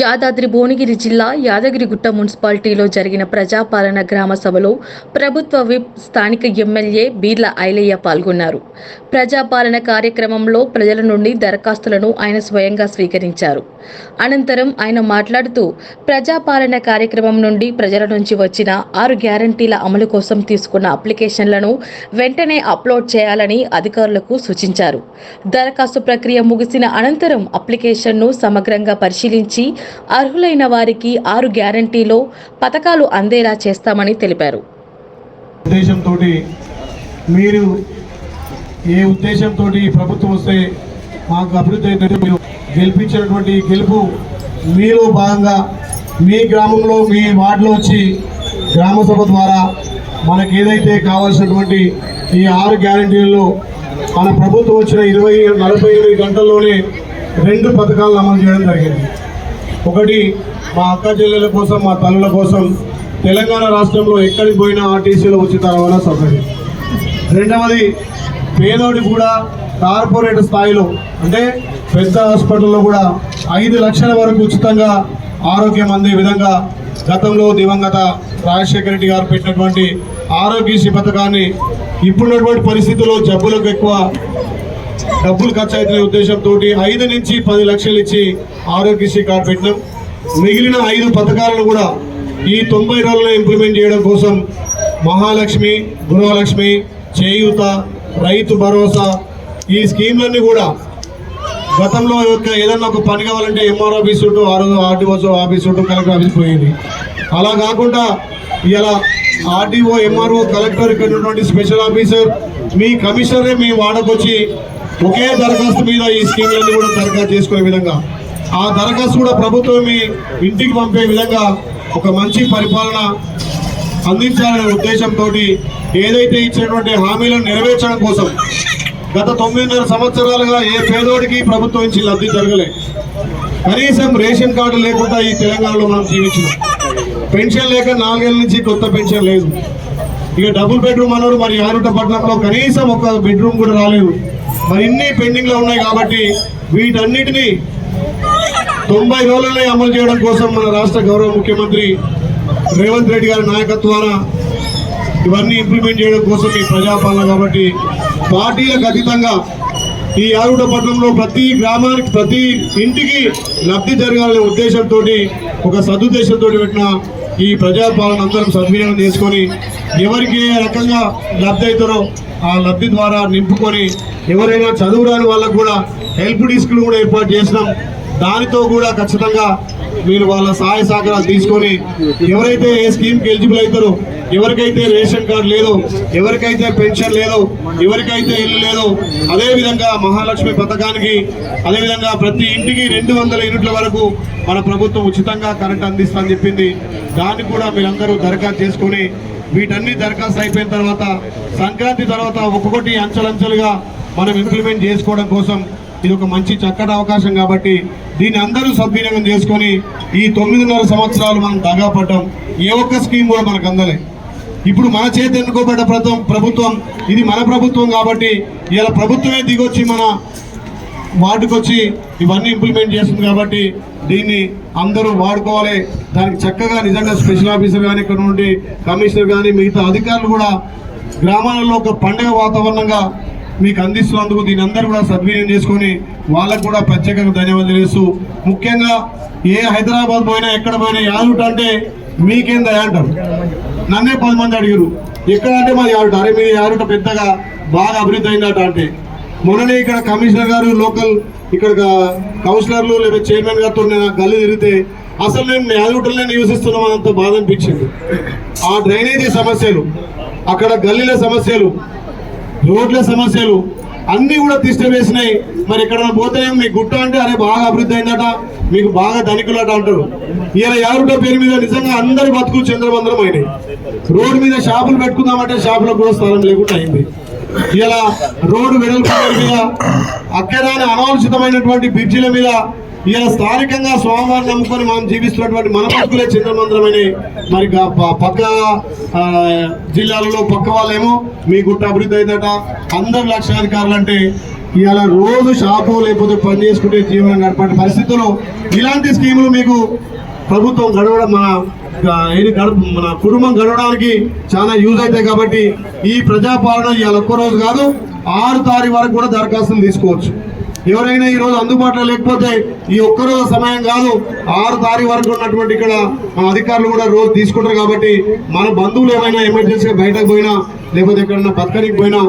యాదాద్రి భువనగిరి జిల్లా యాదగిరిగుట్ట మున్సిపాలిటీలో జరిగిన ప్రజాపాలన గ్రామ సభలో ప్రభుత్వ విప్ స్థానిక ఎమ్మెల్యే బీర్ల ఐలయ్య పాల్గొన్నారు. ప్రజాపాలన కార్యక్రమంలో ప్రజల నుండి దరఖాస్తులను ఆయన స్వయంగా స్వీకరించారు. అనంతరం ఆయన మాట్లాడుతూ ప్రజాపాలన కార్యక్రమం నుండి ప్రజల నుంచి వచ్చిన ఆరు గ్యారంటీల అమలు కోసం తీసుకున్న అప్లికేషన్లను వెంటనే అప్లోడ్ చేయాలని అధికారులకు సూచించారు. దరఖాస్తు ప్రక్రియ ముగిసిన అనంతరం అప్లికేషన్ను సమగ్రంగా పరిశీలించి అర్హులైన వారికి ఆరు గ్యారంటీలో పథకాలు అందేలా చేస్తామని తెలిపారు. ఉద్దేశంతో మీరు ఏ ఉద్దేశంతో ప్రభుత్వం వస్తే మాకు అభివృద్ధి అయినట్టు మీరు గెలిపించినటువంటి గెలుపు మీలో భాగంగా మీ గ్రామంలో మీ వార్డులో వచ్చి గ్రామ సభ ద్వారా మనకు ఏదైతే కావాల్సినటువంటి ఈ ఆరు గ్యారంటీలలో మన ప్రభుత్వం వచ్చిన ఇరవై నలభై ఎనిమిది గంటల్లోనే రెండు పథకాలను అమలు చేయడం జరిగింది. ఒకటి మా అక్క చెల్లెల కోసం మా తల్లుల కోసం తెలంగాణ రాష్ట్రంలో ఎక్కడికి పోయినా ఆర్టీసీలో ఉచిత రవాణా సౌకర్యం. రెండవది పేదోడి కూడా కార్పొరేట్ స్థాయిలో అంటే పెద్ద హాస్పిటల్లో కూడా ఐదు లక్షల వరకు ఉచితంగా ఆరోగ్యం అందే విధంగా గతంలో దివంగత రాజశేఖర రెడ్డి గారు పెట్టినటువంటి ఆరోగ్యశ్రీ పథకాన్ని ఇప్పుడున్నటువంటి పరిస్థితుల్లో జబ్బులకు ఎక్కువ డబ్బులు ఖర్చు అవుతున్న ఉద్దేశంతో ఐదు నుంచి పది లక్షలు ఇచ్చి ఆరోగ్యశ్రీ కార్డు పెట్టినాం. మిగిలిన ఐదు పథకాలను కూడా ఈ తొంభై రోజుల్లో ఇంప్లిమెంట్ చేయడం కోసం మహాలక్ష్మి గృహలక్ష్మి చేయూత రైతు భరోసా ఈ స్కీమ్లన్నీ కూడా గతంలో యొక్క ఏదన్నా ఒక పని కావాలంటే ఎంఆర్ ఆఫీస్ చుట్టూ ఆర్డీఓ ఆఫీస్ చుట్టూ కలెక్టర్ ఆఫీస్ పోయింది. అలా కాకుండా ఇలా ఆర్డీఓ ఎంఆర్ఓ కలెక్టర్ ఇక్కడ ఉన్నటువంటి స్పెషల్ ఆఫీసర్ మీ కమిషనరే మీ వాడకొచ్చి ఒకే దరఖాస్తు మీద ఈ స్కీమ్లన్నీ కూడా దరఖాస్తు చేసుకునే విధంగా. ఆ దరఖాస్తు కూడా ప్రభుత్వం మీ ఇంటికి పంపే విధంగా ఒక మంచి పరిపాలన అందించాలనే ఉద్దేశంతో ఏదైతే ఇచ్చినటువంటి హామీలను నెరవేర్చడం కోసం గత తొమ్మిదిన్నర సంవత్సరాలుగా ఏ పేదోడికి ప్రభుత్వం నుంచి లబ్ధి జరగలే. కనీసం రేషన్ కార్డు లేకుండా ఈ తెలంగాణలో మనం జీవించినాం. పెన్షన్ లేక నాలుగేళ్ళ నుంచి కొత్త పెన్షన్ లేదు. ఇక డబుల్ బెడ్రూమ్ అన్నారు మరి యారుట పట్టణంలో కనీసం ఒక బెడ్రూమ్ కూడా రాలేదు. మరి ఇన్ని పెండింగ్లో ఉన్నాయి కాబట్టి వీటన్నిటిని తొంభై రోజులనే అమలు చేయడం కోసం మన రాష్ట్ర గౌరవ ముఖ్యమంత్రి రేవంత్ రెడ్డి గారి నాయకత్వాన ఇవన్నీ ఇంప్లిమెంట్ చేయడం కోసం ఈ ప్రజాపాలన కాబట్టి పార్టీలకు అతీతంగా ఈ ఆరుట పట్టణంలో ప్రతి గ్రామానికి ప్రతి ఇంటికి లబ్ధి జరగాలనే ఉద్దేశంతో ఒక సదుద్దేశంతో పెట్టిన ఈ ప్రజాపాలన అందరం సద్వినియోగం చేసుకొని ఎవరికి ఏ రకంగా లబ్ధి అవుతారో ఆ లబ్ధి ద్వారా నింపుకొని ఎవరైనా చదువురాని వాళ్ళకు కూడా హెల్ప్ డిస్క్లు కూడా ఏర్పాటు చేసినాం. దానితో కూడా ఖచ్చితంగా మీరు వాళ్ళ సహాయ సహకారాలు తీసుకొని ఎవరైతే ఏ స్కీమ్కి ఎలిజిబుల్ అవుతారో ఎవరికైతే రేషన్ కార్డు లేదో ఎవరికైతే పెన్షన్ లేదో ఎవరికైతే ఇల్లు లేదో అదేవిధంగా మహాలక్ష్మి పథకానికి అదేవిధంగా ప్రతి ఇంటికి రెండు వందల యూనిట్ల వరకు మన ప్రభుత్వం ఉచితంగా కరెంట్ అందిస్తుందని చెప్పింది. దాన్ని కూడా మీరందరూ దరఖాస్తు చేసుకొని వీటన్ని దరఖాస్తు అయిపోయిన తర్వాత సంక్రాంతి తర్వాత ఒక్కొక్కటి అంచెలంచెలుగా మనం ఇంప్లిమెంట్ చేసుకోవడం కోసం ఇది ఒక మంచి చక్కటి అవకాశం కాబట్టి దీన్ని అందరూ సద్వినియోగం చేసుకొని ఈ తొమ్మిదిన్నర సంవత్సరాలు మనం దగాపడ్డాం ఏ ఒక్క స్కీమ్ కూడా మనకు అందలే. ఇప్పుడు మన చేతి ఎన్నుకోబడ్డ ప్రభుత్వం ప్రభుత్వం ఇది మన ప్రభుత్వం కాబట్టి ఇలా ప్రభుత్వమే దిగొచ్చి మన వార్డుకొచ్చి ఇవన్నీ ఇంప్లిమెంట్ చేస్తుంది కాబట్టి దీన్ని అందరూ వాడుకోవాలి. దానికి చక్కగా నిజంగా స్పెషల్ ఆఫీసర్ కానీ ఇక్కడ నుండి కమిషనర్ కానీ మిగతా అధికారులు కూడా గ్రామాలలో ఒక పండగ వాతావరణంగా మీకు అందిస్తున్నందుకు దీని అందరూ కూడా సద్వినియోగం చేసుకొని వాళ్ళకు కూడా ప్రత్యేకంగా ధన్యవాదాలు తెలియస్తూ ముఖ్యంగా ఏ హైదరాబాద్ పోయినా ఎక్కడ పోయినా యాదుట అంటే మీకేం దయ అంటారు? నన్నే పది మంది అడిగారు ఎక్కడ అంటే మాది యారుట. అరే మీ యారుట పెద్దగా బాగా అభివృద్ధి అయిందట అంటే మొన్ననే ఇక్కడ కమిషనర్ గారు లోకల్ ఇక్కడ కౌన్సిలర్లు లేదా చైర్మన్ గారితో నేను ఆ గల్లి తిరిగితే అసలు నేను యాదగుట్టలనే నివసిస్తున్నాం అంత బాధ అనిపించింది. ఆ డ్రైనేజీ సమస్యలు అక్కడ గల్లీల సమస్యలు రోడ్ల సమస్యలు అన్ని కూడా తిష్ట వేసినాయి. మరి ఇక్కడ పోతే మీ గుట్ట అంటే అరే బాగా అభివృద్ధి అయిందట మీకు బాగా ధనికులట అంటారు. ఇలా యారుట పేరు మీద నిజంగా అందరి బతుకులు చంద్రబంధనం అయినాయి. రోడ్డు మీద షాపులు పెట్టుకుందామంటే షాపులకు కూడా స్థలం లేకుండా అయింది. ఇలా రోడ్డు వెడల్పు మీద అక్కరాని అనాలోచితమైనటువంటి బ్రిడ్జిల మీద ఇలా స్థానికంగా స్వామివారిని నమ్ముకొని మనం జీవిస్తున్నటువంటి మన బతుకులే చింతమంత్రమైన మరి పక్క జిల్లాలలో పక్క వాళ్ళేమో మీ గుట్ట అభివృద్ధి అయిందట. అందరు లక్షాధికారులు అంటే ఇలా రోజు షాపు లేకపోతే పని చేసుకుంటే జీవనం గడపే పరిస్థితుల్లో ఇలాంటి స్కీములు మీకు ప్రభుత్వం గడవడం మన ఏది గడప మన కుటుంబం గడవడానికి చాలా యూజ్ అవుతాయి కాబట్టి ఈ ప్రజాపాలన ఇవాళ ఒక్క రోజు కాదు ఆరు తారీఖు వరకు కూడా దరఖాస్తులు తీసుకోవచ్చు. ఎవరైనా ఈరోజు అందుబాటులో లేకపోతే ఈ ఒక్కరోజు సమయం కాదు ఆరు తారీఖు వరకు ఉన్నటువంటి ఇక్కడ మన అధికారులు కూడా రోజు తీసుకుంటారు కాబట్టి మన బంధువులు ఏమైనా ఎమర్జెన్సీగా బయటకు పోయినా లేకపోతే ఎక్కడన్నా బతకనికి పోయినా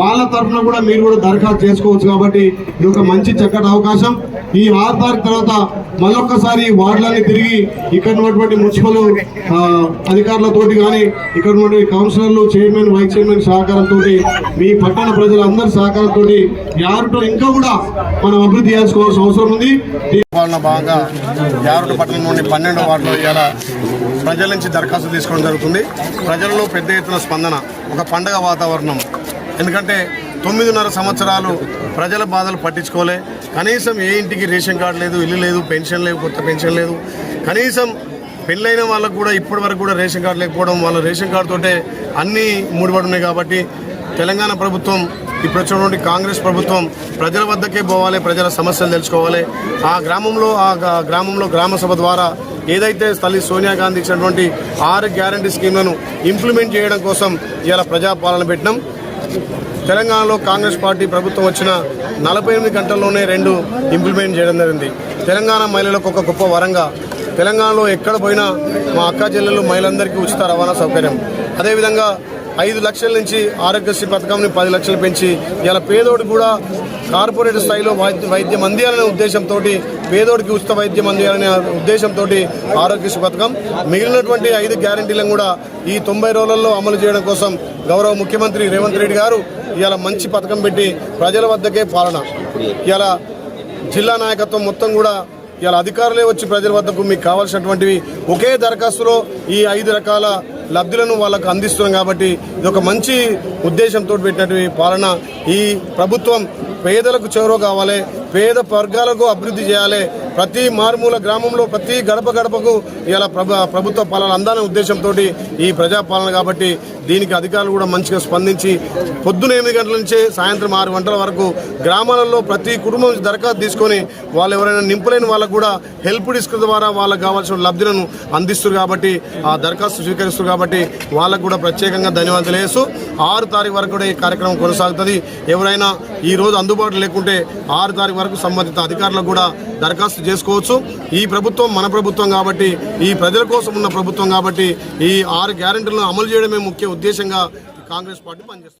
వాళ్ళ తరఫున కూడా మీరు కూడా దరఖాస్తు చేసుకోవచ్చు కాబట్టి ఇది ఒక మంచి చక్కటి అవకాశం. ఈ ఆరు తారీఖు తర్వాత మళ్ళొక్కసారి వార్డులన్నీ తిరిగి ఇక్కడ ఉన్నటువంటి మున్సిపల్ అధికారులతోటి కానీ ఇక్కడ ఉన్నటువంటి కౌన్సిలర్లు చైర్మన్ వైస్ చైర్మన్ సహకారంతో మీ పట్టణ ప్రజలందరి సహకారంతో యారుటో ఇంకా కూడా మనం అభివృద్ధి చేసుకోవాల్సిన అవసరం ఉంది. బాగా భాగంగా యారుడు పట్టణం నుండి పన్నెండు వార్డులో ఇవాళ ప్రజల నుంచి దరఖాస్తు తీసుకోవడం జరుగుతుంది. ప్రజలలో పెద్ద ఎత్తున స్పందన. ఒక పండగ వాతావరణం. ఎందుకంటే తొమ్మిదిన్నర సంవత్సరాలు ప్రజల బాధలు పట్టించుకోలే. కనీసం ఏ ఇంటికి రేషన్ కార్డు లేదు ఇల్లు లేదు పెన్షన్ లేవు కొత్త పెన్షన్ లేదు. కనీసం పెళ్ళైన వాళ్ళకు కూడా ఇప్పటి వరకు కూడా రేషన్ కార్డు లేకపోవడం వాళ్ళ రేషన్ కార్డుతోటే అన్నీ ముడిపడున్నాయి కాబట్టి తెలంగాణ ప్రభుత్వం ఇప్పుడు వచ్చినటువంటి కాంగ్రెస్ ప్రభుత్వం ప్రజల వద్దకే పోవాలి ప్రజల సమస్యలు తెలుసుకోవాలి. ఆ గ్రామంలో ఆ గ్రామంలో గ్రామ సభ ద్వారా ఏదైతే తల్లి సోనియా గాంధీ ఇచ్చినటువంటి ఆరు గ్యారంటీ స్కీమ్లను ఇంప్లిమెంట్ చేయడం కోసం ఇవాళ ప్రజాపాలన పెట్టినాం. తెలంగాణలో కాంగ్రెస్ పార్టీ ప్రభుత్వం వచ్చిన నలభై ఎనిమిది గంటల్లోనే రెండు ఇంప్లిమెంట్ చేయడం జరిగింది. తెలంగాణ మహిళలకు ఒక గొప్ప వరంగా తెలంగాణలో ఎక్కడ పోయినా మా అక్క చెల్లెలు మహిళలందరికీ ఉచిత రవాణా సౌకర్యం. అదేవిధంగా ఐదు లక్షల నుంచి ఆరోగ్యశ్రీ పథకంని పది లక్షలు పెంచి ఇలా పేదోడు కూడా కార్పొరేట్ స్థాయిలో వైద్య వైద్యం అందియాలనే ఉద్దేశంతో పేదోడికి ఉచిత వైద్యం అందియాలనే ఉద్దేశంతో ఆరోగ్యశ్రీ పథకం. మిగిలినటువంటి ఐదు గ్యారంటీలను కూడా ఈ తొంభై రోజులలో అమలు చేయడం కోసం గౌరవ ముఖ్యమంత్రి రేవంత్ రెడ్డి గారు ఇలా మంచి పథకం పెట్టి ప్రజల వద్దకే పాలన. ఇలా జిల్లా నాయకత్వం మొత్తం కూడా ఇలా అధికారులే వచ్చి ప్రజల వద్దకు మీకు కావాల్సినటువంటివి ఒకే దరఖాస్తులో ఈ ఐదు రకాల లబ్ధులను వాళ్ళకు అందిస్తున్నాం కాబట్టి ఇది ఒక మంచి ఉద్దేశంతో పెట్టినటువంటి పాలన. ఈ ప్రభుత్వం పేదలకు చేరువ కావాలి పేద వర్గాలకు అభివృద్ధి చేయాలి. ప్రతి మారుమూల గ్రామంలో ప్రతి గడప గడపకు ఇలా ప్రభు ప్రభుత్వ పాలన అందాలనే ఉద్దేశంతో ఈ ప్రజాపాలన కాబట్టి దీనికి అధికారులు కూడా మంచిగా స్పందించి పొద్దున ఎనిమిది గంటల నుంచే సాయంత్రం ఆరు గంటల వరకు గ్రామాలలో ప్రతి కుటుంబం నుంచి దరఖాస్తు తీసుకొని వాళ్ళు ఎవరైనా నింపలేని వాళ్ళకు కూడా హెల్ప్ డిస్క్ ద్వారా వాళ్ళకి కావాల్సిన లబ్ధులను అందిస్తారు కాబట్టి ఆ దరఖాస్తు స్వీకరిస్తారు కాబట్టి వాళ్ళకు కూడా ప్రత్యేకంగా ధన్యవాదాలు తెలియజేస్తూ ఆరు తారీఖు వరకు కూడా ఈ కార్యక్రమం కొనసాగుతుంది. ఎవరైనా ఈరోజు అందుబాటులో లేకుంటే ఆరు తారీఖు వరకు సంబంధిత అధికారులకు కూడా దరఖాస్తు చేసుకోవచ్చు. ఈ ప్రభుత్వం మన ప్రభుత్వం కాబట్టి ఈ ప్రజల కోసం ఉన్న ప్రభుత్వం కాబట్టి ఈ ఆరు గ్యారెంటీలను అమలు చేయడమే ముఖ్య ఉద్దేశంగా కాంగ్రెస్ పార్టీ పనిచేస్తుంది.